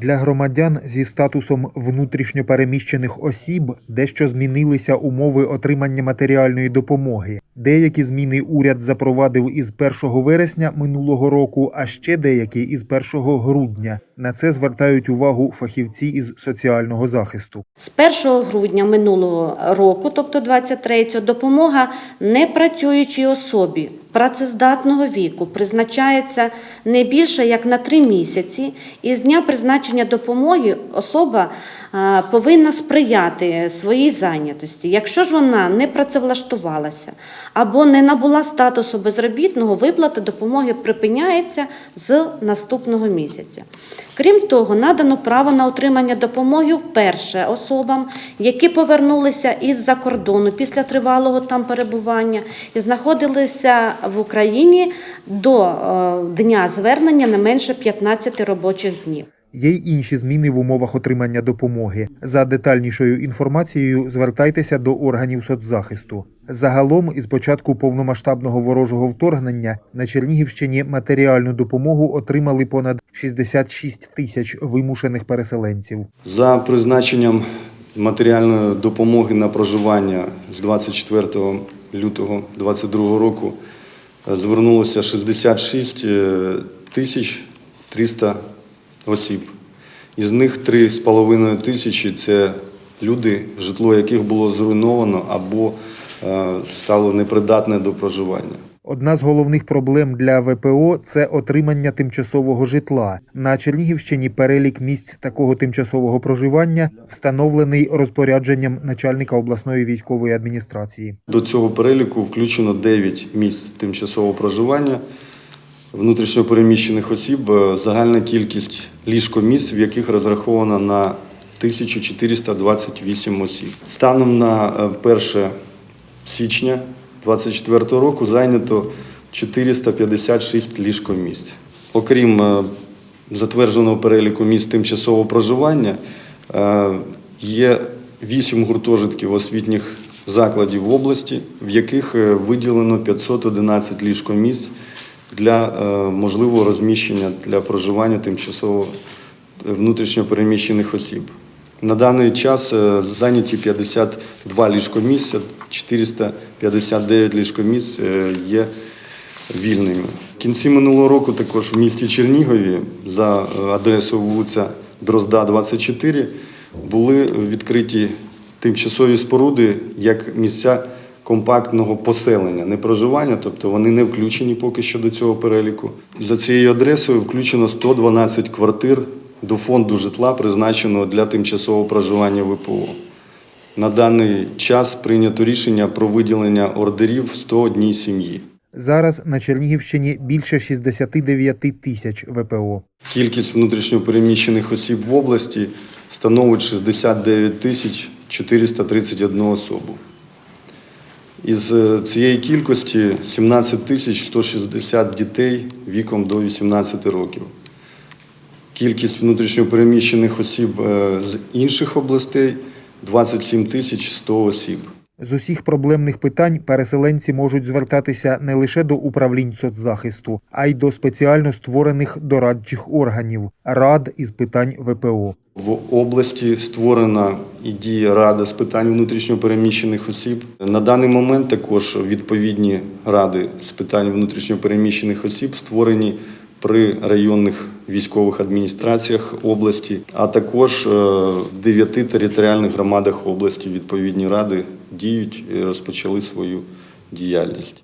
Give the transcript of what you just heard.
Для громадян зі статусом внутрішньопереміщених осіб дещо змінилися умови отримання матеріальної допомоги. Деякі зміни уряд запровадив із 1 вересня минулого року, а ще деякі із 1 грудня. На це звертають увагу фахівці із соціального захисту. З 1 грудня минулого року, тобто 23-го, допомога непрацюючій особі працездатного віку призначається не більше як на 3 місяці, і з дня призначення допомоги особа повинна сприяти своїй зайнятості. Якщо ж вона не працевлаштувалася або не набула статусу безробітного, виплата допомоги припиняється з наступного місяця. Крім того, надано право на отримання допомоги вперше особам, які повернулися із-за кордону після тривалого там перебування і знаходилися в Україні до е, дня звернення не менше 15 робочих днів. Є й інші зміни в умовах отримання допомоги. За детальнішою інформацією звертайтеся до органів соцзахисту. Загалом, із початку повномасштабного ворожого вторгнення на Чернігівщині матеріальну допомогу отримали понад 66 тисяч вимушених переселенців. За призначенням матеріальної допомоги на проживання з 24 лютого 2022 року звернулося 66 е, тисяч 300 осіб. Із них 3,5 тисячі – це люди, житло яких було зруйновано або е, стало непридатне до проживання. Одна з головних проблем для ВПО це отримання тимчасового житла. На Чернігівщині перелік місць такого тимчасового проживання встановлений розпорядженням начальника обласної військової адміністрації. До цього переліку включено 9 місць тимчасового проживання внутрішньопереміщених осіб. Е, Загальна кількість ліжкомісць, в яких розрахована на 1428 осіб. Станом на е, 1 січня 2024 року зайнято 456 ліжкомісць. Окрім е, затвердженого переліку місць тимчасового проживання, е, є 8 гуртожитків освітніх закладів області, в яких е, виділено 511 ліжкомісць для можливого розміщення для проживання тимчасово внутрішньопереміщених осіб. На даний час зайняті 52 ліжкомісця, 459 ліжкомісць е, є вільними. В кінці минулого року також в місті Чернігові за е, адресою вулиця Дрозда, 24 були відкриті тимчасові споруди як місця компактного поселення, не проживання, тобто вони не включені поки що до цього переліку. За цією адресою включено 112 квартир до фонду житла, призначеного для тимчасового проживання ВПО. На даний час прийнято рішення про виділення ордерів 101 сім'ї. Зараз на Чернігівщині більше 69 тисяч ВПО. Кількість внутрішньопереміщених осіб в області становить 69 тисяч 431 особу. Із е, цієї кількості 17 тисяч 160 дітей віком до 18 років. Кількість внутрішньопереміщених осіб е, з інших областей 27 тисяч 100 осіб. З усіх проблемних питань переселенці можуть звертатися не лише до управлінь соцзахисту, а й до спеціально створених дорадчих органів рад із питань ВПО. В області створена і діє Рада з питань внутрішньопереміщених осіб. На даний момент також відповідні ради з питань внутрішньопереміщених осіб створені при районних військових адміністраціях області, а також е, в дев'яти територіальних громадах області відповідні ради діють і розпочали свою діяльність.